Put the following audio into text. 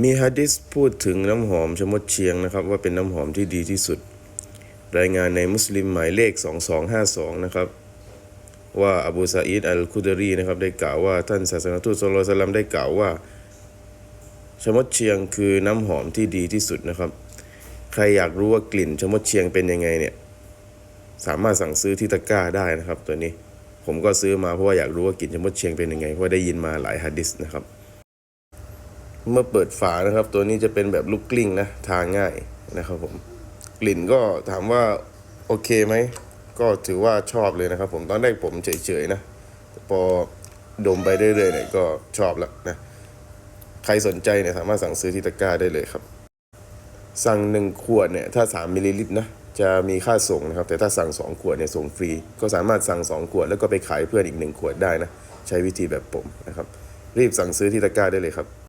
มีฮะดิษพูดถึงน้ำหอมชมดเชียงนะครับว่าเป็นน้ำหอมที่ดีที่สุด รายงานในมุสลิมหมายเลข 2252 นะครับ ว่าอบูซาอิดอัลคุดรีนะครับได้กล่าวว่าท่านศาสนทูตสุลต่านสลัมได้กล่าวว่า ชมดเชียงคือน้ำหอมที่ดีที่สุดนะครับ ใครอยากรู้ว่ากลิ่นชมดเชียงเป็นยังไงเนี่ยสามารถสั่งซื้อที่ตะกร้าได้นะครับ ตัวนี้ผมก็ซื้อมาเพราะว่าอยากรู้ว่ากลิ่นชมดเชียงเป็นยังไงเพราะได้ยินมาหลายฮะดิษนะครับ เมื่อเปิดฝานะครับ ตัวนี้จะเป็นแบบลูกกลิ้งนะทาง่ายนะครับผมกลิ่นก็ถามว่าโอเคไหมก็ถือว่าชอบเลยนะครับ ผมตอนแรกผมเฉยๆนะพอดมไปเรื่อยๆเนี่ยก็ชอบแล้วนะใครสนใจเนี่ยสามารถสั่งซื้อที่ตะกร้าได้เลยครับ สั่งหนึ่งขวดเนี่ยถ้า 3มิลลิลิตรนะจะมีค่าส่งนะครับ แต่ถ้าสั่ง 2 ขวดเนี่ยส่งฟรี ก็สามารถสั่ง 2 ขวด แล้วก็ไปขายเพื่อนอีก 1 ขวดได้นะ ใช้วิธีแบบผมนะครับ รีบสั่งซื้อที่ตะกร้าได้เลยครับ